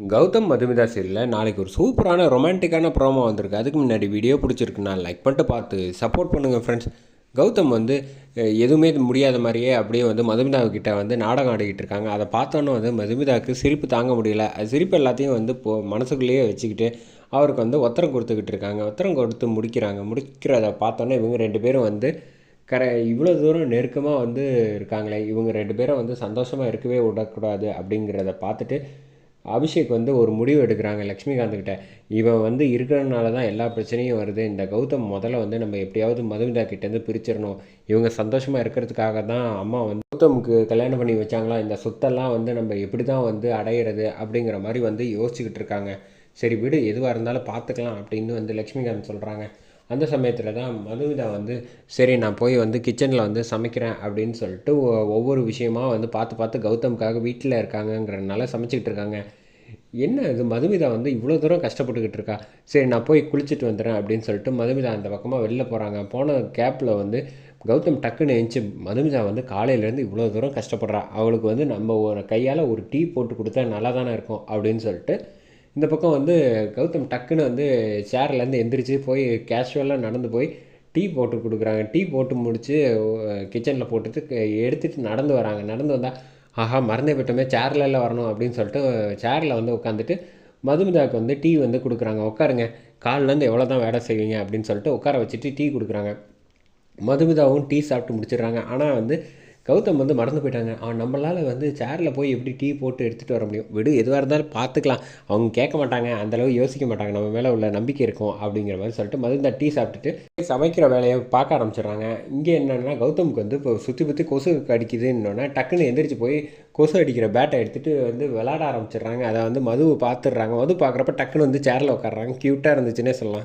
கௌதம் மதுமிதா சீரியலில் நாளைக்கு ஒரு சூப்பரான ரொமான்டிக்கான ப்ரோமோ வந்திருக்கு. அதுக்கு முன்னாடி வீடியோ பிடிச்சிருக்குன்னா லைக் பண்ணிட்டு பார்த்து சப்போர்ட் பண்ணுங்கள் ஃப்ரெண்ட்ஸ் கௌதம் வந்து எதுவுமே முடியாத மாதிரியே அப்படியே வந்து மதுமிதாவுக்கிட்ட வந்து நாடகம் ஆடிக்கிட்டு இருக்காங்க. அதை பார்த்தோன்னே வந்து மதுமிதாவுக்கு சிரிப்பு தாங்க முடியல. அது சிரிப்பு எல்லாத்தையும் வந்து போ மனசுக்குள்ளேயே வச்சுக்கிட்டு அவருக்கு வந்து உத்தரம் கொடுத்துக்கிட்டு இருக்காங்க. உத்தரம் கொடுத்து முடிக்கிறாங்க. முடிக்கிறத பார்த்தோன்னே இவங்க ரெண்டு பேரும் வந்து கர இவ்வளோ தூரம் நெருக்கமாக வந்து இருக்காங்களே. இவங்க ரெண்டு பேரும் வந்து சந்தோஷமாக இருக்கவே விடக்கூடாது அப்படிங்கிறத பார்த்துட்டு அபிஷேக் வந்து ஒரு முடிவு எடுக்கிறாங்க லக்ஷ்மிகாந்த்கிட்ட இவன் வந்து இருக்கிறனால தான் எல்லா பிரச்சனையும் வருது. இந்த கௌதம் முதல்ல வந்து நம்ம எப்படியாவது மதுமிதா கிட்டேருந்து பிரிச்சிடணும். இவங்க சந்தோஷமாக இருக்கிறதுக்காக தான் அம்மா வந்து கௌதமுக்கு கல்யாணம் பண்ணி வச்சாங்களா? இந்த சொத்தெல்லாம் வந்து நம்ம எப்படி தான் வந்து அடையிறது அப்படிங்கிற மாதிரி வந்து யோசிச்சுக்கிட்டு இருக்காங்க. சரி விடு எதுவாக இருந்தாலும் பார்த்துக்கலாம் அப்படின்னு வந்து லக்ஷ்மிகாந்த் சொல்கிறாங்க அந்த சமயத்தில் தான் மதுமிதா வந்து சரி நான் போய் வந்து கிச்சனில் வந்து சமைக்கிறேன் அப்படின்னு சொல்லிட்டு ஒ- ஒவ்வொரு விஷயமா வந்து பார்த்து பார்த்து கௌதம்காக வீட்டில் இருக்காங்கங்கிறனால சமைச்சிக்கிட்டு இருக்காங்க. என்ன இது? மதுமிதா வந்து இவ்வளோ தூரம் கஷ்டப்பட்டுக்கிட்டு இருக்கா. சரி நான் போய் குளிச்சுட்டு வந்துடுறேன் அப்படின்னு சொல்லிட்டு மதுமிதா அந்த பக்கமாக வெளில போகிறாங்க போன கேப்பில் வந்து கௌதம் டக்குன்னு எழுந்துச்சு மதுமிதா வந்து காலையிலேருந்து இவ்வளோ தூரம் கஷ்டப்படுறா. அவளுக்கு வந்து நம்ம ஒரு கையால் ஒரு டீ போட்டு கொடுத்தா நல்லா தானே இருக்கும் அப்படின்னு சொல்லிட்டு இந்த பக்கம் வந்து கௌதம் டக்குன்னு வந்து சேர்லேருந்து எந்திரிச்சு போய் கேஷுவலாக நடந்து போய் டீ போட்டு கொடுக்குறாங்க. டீ போட்டு முடித்து கிச்சனில் போட்டுட்டு க- நடந்து வராங்க. நடந்து வந்தால் ஆஹா மறந்தே போயிட்டோமே சேர்லெல்லாம் வரணும் அப்படின்னு சொல்லிட்டு சேரில் வந்து உட்காந்துட்டு மதுமிதாவுக்கு வந்து டீ வந்து கொடுக்குறாங்க. உட்காருங்க காலிலேருந்து எவ்வளோ தான் வேலை செய்வீங்க? அப்படின்னு சொல்லிட்டு உட்கார வச்சுட்டு டீ கொடுக்குறாங்க. மதுமிதாவும் டீ சாப்பிட்டு முடிச்சிடுறாங்க. ஆனால் வந்து கௌதம் வந்து மறந்து போயிட்டாங்க. அவன் நம்மளால் வந்து சேரில் போய் எப்படி டீ போட்டு எடுத்துகிட்டு வர முடியும்? விடு எதுவாக இருந்தாலும் பார்த்துக்கலாம். அவங்க கேட்க மாட்டாங்க அந்தளவு யோசிக்க மாட்டாங்க. நம்ம மேலே உள்ள நம்பிக்கை இருக்கும் அப்படிங்கிற மாதிரி சொல்லிட்டு மதுமிதா டீ சாப்பிட்டுட்டு சமைக்கிற வேலையை பார்க்க ஆரம்பிச்சிடுறாங்க. இங்கே என்னென்னா கௌதமுக்கு வந்து இப்போ சுற்றி பற்றி கொசு கடிக்குதுன்னொன்னே டக்குன்னு எந்திரிச்சு போய் கொசு அடிக்கிற பேட்டை எடுத்துகிட்டு வந்து விளாட ஆரம்பிச்சிடுறாங்க. அதை வந்து மதுவை பார்த்துடுறாங்க. மது பார்க்குறப்ப டக்குன்னு வந்து சேரில் உட்காடுறாங்க க்யூட்டாக இருந்துச்சுன்னே சொல்லலாம்.